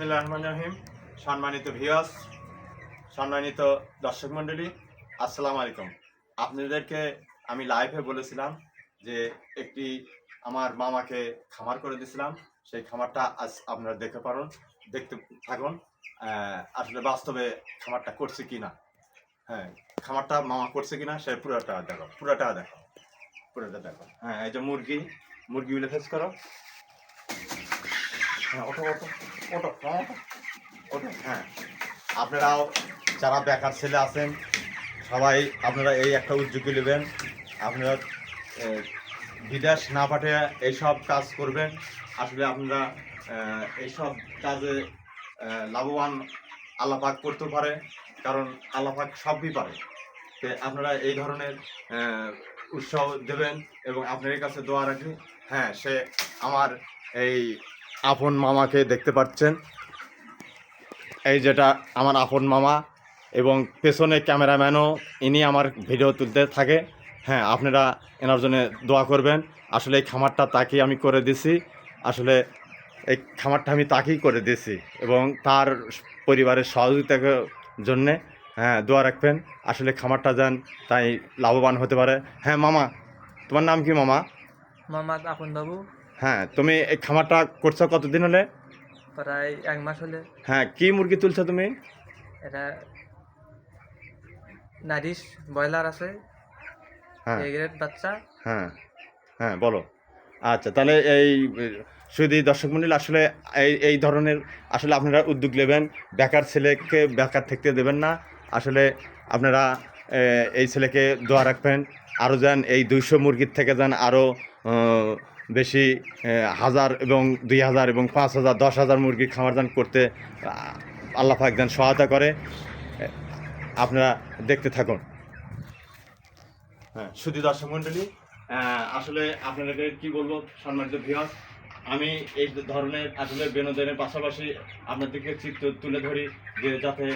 বিসমিল্লাহ রহমান রহিম সম্মানিত ভিউয়ার্স সম্মানিত দর্শক মণ্ডলী, আসসালামু আলাইকুম। আপনাদেরকে আমি লাইভে বলেছিলাম যে একটি আমার মামাকে খামার করে দিয়েছিলাম। সেই খামারটা আজ আপনারা দেখে পারুন, দেখতে থাকুন আসলে বাস্তবে খামারটা করছে কি না হ্যাঁ খামারটা মামা করছে কি না সে পুরোটা দেখো পুরোটা দেখো পুরোটা দেখো। হ্যাঁ এই যে মুরগি, মুরগিগুলো ফেস করো। হ্যাঁ হ্যাঁ। আপনারাও যারা বেকার ছেলে আছেন, সবাই আপনারা এই একটা উদ্যোগী নেবেন। আপনারা বিদেশ না পাঠিয়ে এইসব কাজ করবেন। আসলে আপনারা এইসব কাজে লাভবান আল্লাপাক করতে পারে, কারণ আল্লাপাক সবই পারে। তো আপনারা এই ধরনের উৎসাহ দেবেন এবং আপনাদের কাছে দোয়া রাখি। হ্যাঁ সে আমার এই আপন মামাকে দেখতে পাচ্ছেন। এই যেটা আমার আপন মামা এবং পেছনে ক্যামেরাম্যানও, ইনি আমার ভিডিও তুলতে থাকে। হ্যাঁ আপনারা এনার জন্য দোয়া করবেন। আসলে এই খামারটা তাকেই আমি করে দিছি। আসলে এই খামারটা আমি তাকেই করে দিয়েছি এবং তার পরিবারের সহযোগিতার জন্যে হ্যাঁ দোয়া রাখবেন। আসলে খামারটা যান তাই লাভবান হতে পারে। হ্যাঁ মামা, তোমার নাম কি, মামা? মামা আপন বাবু। হ্যাঁ তুমি এই খামারটা করছ কতদিন হলে? প্রায় এক মাস হলে। হ্যাঁ কি মুরগি তুলছো তুমি? এটা নারিশ ব্রয়লার আছে। হ্যাঁ। বাচ্চা। হ্যাঁ হ্যাঁ বলো। আচ্ছা তাহলে এই শুধু দর্শক মন্ডল আসলে এই এই ধরনের আসলে আপনারা উদ্যোগ নেবেন। বেকার ছেলেকে বেকার থাকতে দেবেন না। আসলে আপনারা এই ছেলেকে দোয়া রাখবেন। আরও যেন এই দুইশো মুরগির থেকে যেন আরও বেশি হাজার এবং দুই হাজার এবং পাঁচ হাজার, দশ হাজার মুরগির খামার দান করতে আল্লাহ পাক সহায়তা করে। আপনারা দেখতে থাকুন। হ্যাঁ শুধু দর্শক মণ্ডলী আসলে আপনাদের কি বলব, সম্মানিত ভিউয়ার্স আমি এই ধরনের আসলে বিনোদনের পাশাপাশি আপনাদেরকে চিত্র তুলে ধরি যে যাতে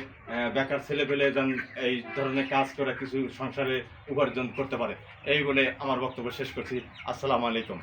বেকার ছেলে পেলে যেন এই ধরনের কাজ করে কিছু সংসারে উপার্জন করতে পারে। এই বলে আমার বক্তব্য শেষ করছি। আসসালামু আলাইকুম।